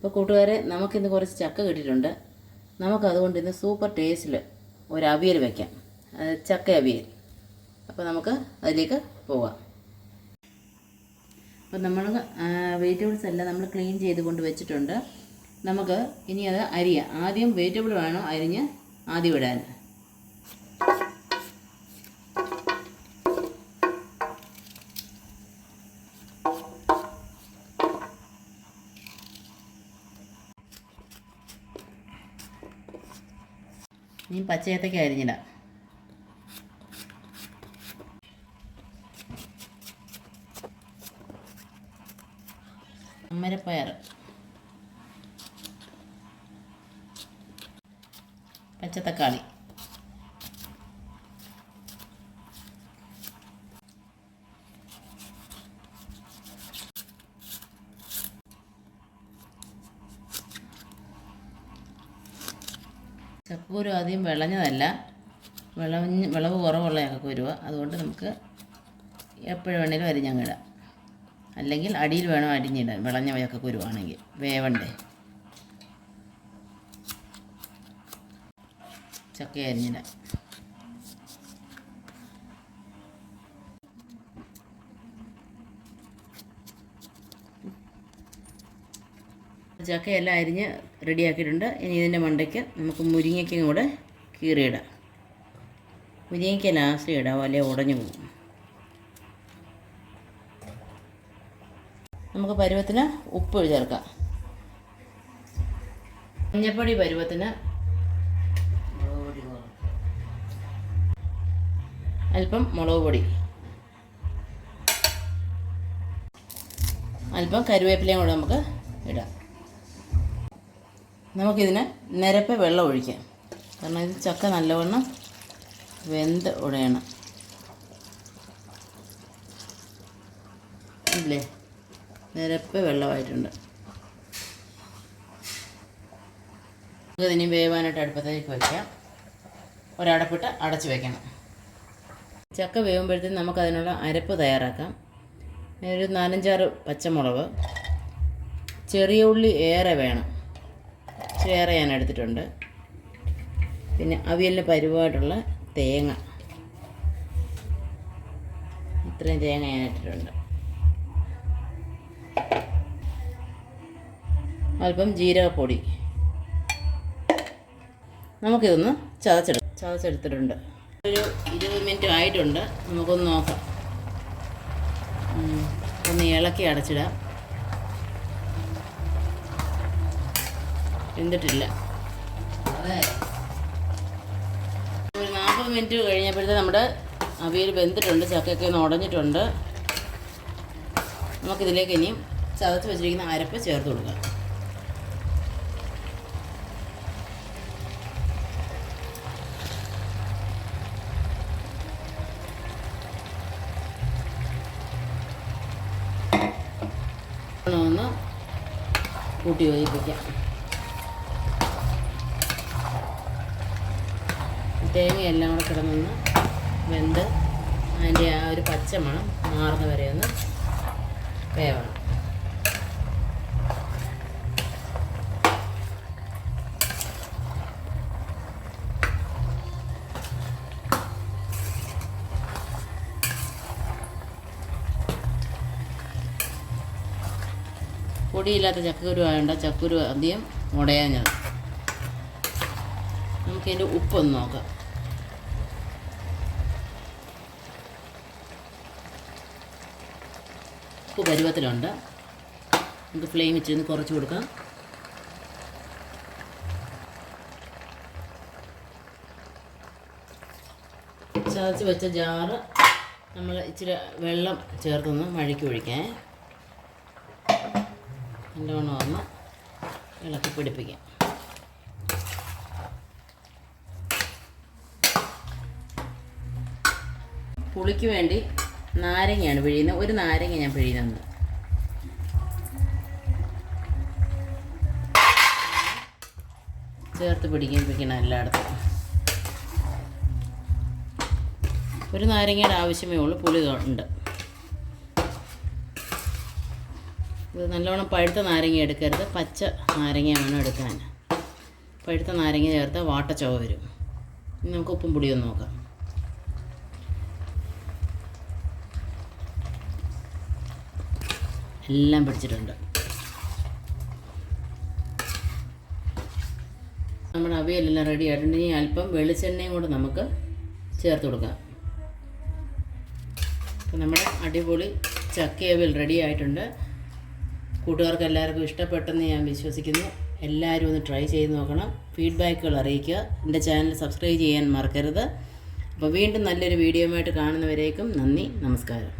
അപ്പോൾ കൂട്ടുകാരെ നമുക്കിന്ന് കുറച്ച് ചക്ക കിട്ടിയിട്ടുണ്ട്. നമുക്കതുകൊണ്ട് ഇന്ന് സൂപ്പർ ടേസ്റ്റിൽ ഒരു അവിയൽ വയ്ക്കാം ചക്ക അവിയൽ. അപ്പോൾ നമുക്ക് അതിലേക്ക് പോവാം. അപ്പോൾ നമ്മൾ വെജിറ്റബിൾസ് എല്ലാം നമ്മൾ ക്ലീൻ ചെയ്ത് കൊണ്ട് വെച്ചിട്ടുണ്ട്. നമുക്ക് ഇനി അത് അരിയാം. ആദ്യം വെജിറ്റബിൾ വേണം? അരിഞ്ഞ് ആദ്യം ഇടാൻ. ഇനി പച്ചയത്തേക്ക് അരിഞ്ഞിടാം. അമ്മരപ്പയർ പച്ചത്തക്കാളി. ചക്കക്കുരു ആദ്യം വിളഞ്ഞതല്ല. വിളഞ്ഞ് വിളവ് കുറവുള്ള ചക്കക്കുരുവ. അതുകൊണ്ട് നമുക്ക് എപ്പോഴും വേണേലും അരിഞ്ഞങ്ങിടാം അല്ലെങ്കിൽ അടിയിൽ വേണം അരിഞ്ഞിടാൻ വിളഞ്ഞ ചക്കക്കുരുവാണെങ്കിൽ. വേവണ്ടേ? ചക്ക അരിഞ്ഞിടാം ചക്കയെല്ലാം അരിഞ്ഞ് റെഡിയാക്കിയിട്ടുണ്ട്. ഇനി ഇതിന്റെ മണ്ടയ്ക്ക് നമുക്ക് മുരിങ്ങയ്ക്കും കൂടെ കീറിയിടാം. മുരിങ്ങയ്ക്ക് ലാസ്റ്റ് ഇടാം അല്ലെ ഉടഞ്ഞു പോകും? നമുക്ക് പരുവത്തിന് ഉപ്പ് ചേർക്കാം. മഞ്ഞപ്പൊടി പരുവത്തിന് അല്പം മുളക് പൊടി. അല്പം കരുവേപ്പിലയും കൂടെ നമുക്ക് ഇടാം. നമുക്കിതിന് നിരപ്പ് വെള്ളം ഒഴിക്കാം. കാരണം ഇത് ചക്ക നല്ലവണ്ണം വെന്ത് ഉടയണം. ഇല്ലേ? നിരപ്പ് വെള്ളമായിട്ടുണ്ട്. നമുക്കിതിനി വേവാനായിട്ട് അടുപ്പത്തേക്ക് വയ്ക്കാം ഒരടപ്പിട്ട് അടച്ച് വയ്ക്കണം ചക്ക വേവുമ്പോഴത്തേക്കും നമുക്കതിനുള്ള അരപ്പ് തയ്യാറാക്കാം. ഒരു നാലഞ്ചാറ് പച്ചമുളക്. ചെറിയ ഉള്ളി ഏറെ വേണം. ഏറെ ഞാൻ എടുത്തിട്ടുണ്ട്. പിന്നെ അവിയലിന് പരുവായിട്ടുള്ള തേങ്ങ. ഇത്രയും തേങ്ങ ഞാൻ ഇട്ടിട്ടുണ്ട്. അല്പം ജീരകപ്പൊടി. നമുക്കിതൊന്ന് ചതച്ചെടു ചതച്ചെടുത്തിട്ടുണ്ട്. ഒരു ഇരുപത് മിനിറ്റ് ആയിട്ടുണ്ട്. നമുക്കൊന്ന് നോക്കാം. ഒന്ന് ഇളക്കി അടച്ചിടാം. വെന്തിട്ടില്ല. ഒരു നാൽപ്പത് മിനിറ്റ് കഴിഞ്ഞപ്പോഴത്തെ നമ്മുടെ അവിയൽ വെന്തിട്ടുണ്ട് ചക്കയൊക്കെ ഒന്ന് ഉടഞ്ഞിട്ടുണ്ട്. നമുക്കിതിലേക്ക് ഇനിയും ചതച്ച് വെച്ചിരിക്കുന്ന അരപ്പ് ചേർത്ത് കൊടുക്കാം. ഒന്ന് കൂട്ടി യോജിപ്പിക്കാം. തേങ്ങയെല്ലാം കൂടെ കിടന്നൊന്ന് വെന്ത് അതിന്റെ ആ ഒരു പച്ച മണം മാറുന്ന വരെ ഒന്ന് വേവണം. പൊടിയില്ലാത്ത ചക്കക്കുരു ആയതുകൊണ്ട് ചക്കുരു അധികം ഉടയാഞ്ഞത് നമുക്കതിന്റെ ഉപ്പൊന്ന് നോക്കാം. ഉപ്പ് പരുവത്തിലുണ്ട്. നമുക്ക് ഫ്ലെയിം വെച്ചൊന്ന് കുറച്ച് കൊടുക്കാം. ചതച്ച് വെച്ച ജാറ് നമ്മൾ ഇച്ചിരി വെള്ളം ചേർത്തൊന്ന് മഴയ്ക്ക് ഒഴിക്കാൻ നല്ലവണ്ണം ഒന്ന് ഇളക്കി പിടിപ്പിക്കാം. പുളിക്ക് വേണ്ടി നാരങ്ങയാണ് പിഴിയുന്നത്. ഒരു നാരങ്ങ ഞാൻ പിഴിയുന്നത്. ചേർത്ത് പിടിക്കണം എല്ലായിടത്തും. ഒരു നാരങ്ങയുടെ ആവശ്യമേ ഉള്ളൂ. പുളി ഉണ്ട്. ഇത് നല്ലോണം പഴുത്ത നാരങ്ങ എടുക്കരുത്. പച്ച നാരങ്ങ വേണം എടുക്കാൻ. പഴുത്ത നാരങ്ങ ചേർത്ത് വാട്ടച്ചോവ വരും. ഇനി നമുക്ക് ഉപ്പും പൊടിയൊന്ന് നോക്കാം. എല്ലാം പിടിച്ചിട്ടുണ്ട്. നമ്മുടെ അവയെല്ലാം റെഡി ആയിട്ടുണ്ട്. ഇനി അല്പം വെളിച്ചെണ്ണയും കൂടെ നമുക്ക് ചേർത്ത് കൊടുക്കാം. അപ്പം നമ്മുടെ അടിപൊളി ചക്കയവിയൽ റെഡി ആയിട്ടുണ്ട്. കൂട്ടുകാർക്ക് എല്ലാവർക്കും ഇഷ്ടപ്പെട്ടെന്ന് ഞാൻ വിശ്വസിക്കുന്നു. എല്ലാവരും ഒന്ന് ട്രൈ ചെയ്ത് നോക്കണം. ഫീഡ്ബാക്കുകൾ അറിയിക്കുക. എന്റെ ചാനൽ സബ്സ്ക്രൈബ് ചെയ്യാൻ മറക്കരുത്. അപ്പോൾ വീണ്ടും നല്ലൊരു വീഡിയോയുമായിട്ട് കാണുന്നവരേക്കും നന്ദി. നമസ്കാരം.